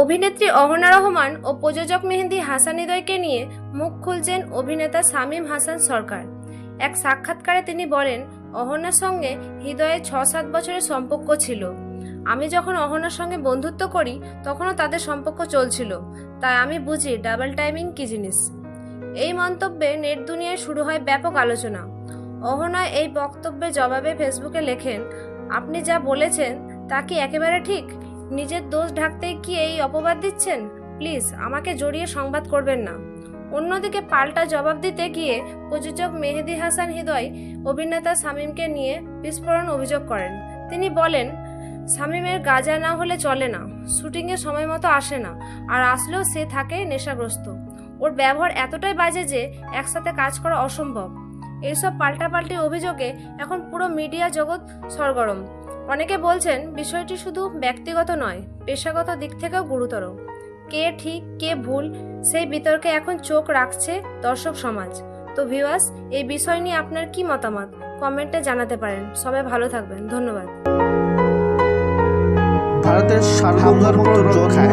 অভিনেত্রী অহনা রহমান ও প্রযোজক মেহেন্দি হাসান হৃদয়কে নিয়ে মুখ খুলছেন অভিনেতা শামীম হাসান সরকার। এক সাক্ষাৎকারে তিনি বলেন, অহনার সঙ্গে হৃদয়ে ছ সাত বছরের সম্পর্ক ছিল। আমি যখন অহনার সঙ্গে বন্ধুত্ব করি, তখনও তাদের সম্পর্ক চলছিল। তাই আমি বুঝি ডাবল টাইমিং কী জিনিস। এই মন্তব্যে নেট দুনিয়ায় শুরু হয় ব্যাপক আলোচনা। অহনা এই বক্তব্যে জবাবে ফেসবুকে লেখেন, আপনি যা বলেছেন, তা কি একেবারে ঠিক? নিজের দোষ ঢাকতে কি এই অপবাদ দিচ্ছেন? প্লিজ, আমাকে জড়িয়ে সংবাদ করবেন না। অন্যদিকে পাল্টা জবাব দিতে গিয়ে প্রযোজক মেহেদি হাসান হৃদয় অভিনেতা শামীমকে নিয়ে বিস্ফোরণ অভিযোগ করেন। তিনি বলেন, শামীমের গাজা না হলে চলে না শুটিংয়ের সময় মতো আসে না, আর আসলেও সে থাকে নেশাগ্রস্ত। ওর ব্যবহার এতটাই বাজে যে একসাথে কাজ করা অসম্ভব। এইসব পাল্টাপাল্টি অভিযোগে এখন পুরো মিডিয়া জগৎ সরগরম। অনেকে বলছেন বিষয়টি শুধু ব্যক্তিগত নয় পেশাগত দিক থেকেও গুরুতর। কে ঠিক কে ভুল সেই বিতর্কে এখন চোখ রাখছে দর্শক সমাজ। তো ভিউয়ার্স এই বিষয় নিয়ে আপনার কি মতামত? কমেন্টে জানাতে পারেন। সবাই ভালো থাকবেন। ধন্যবাদ। ভারতের সার্বভৌমত্ব রক্ষায়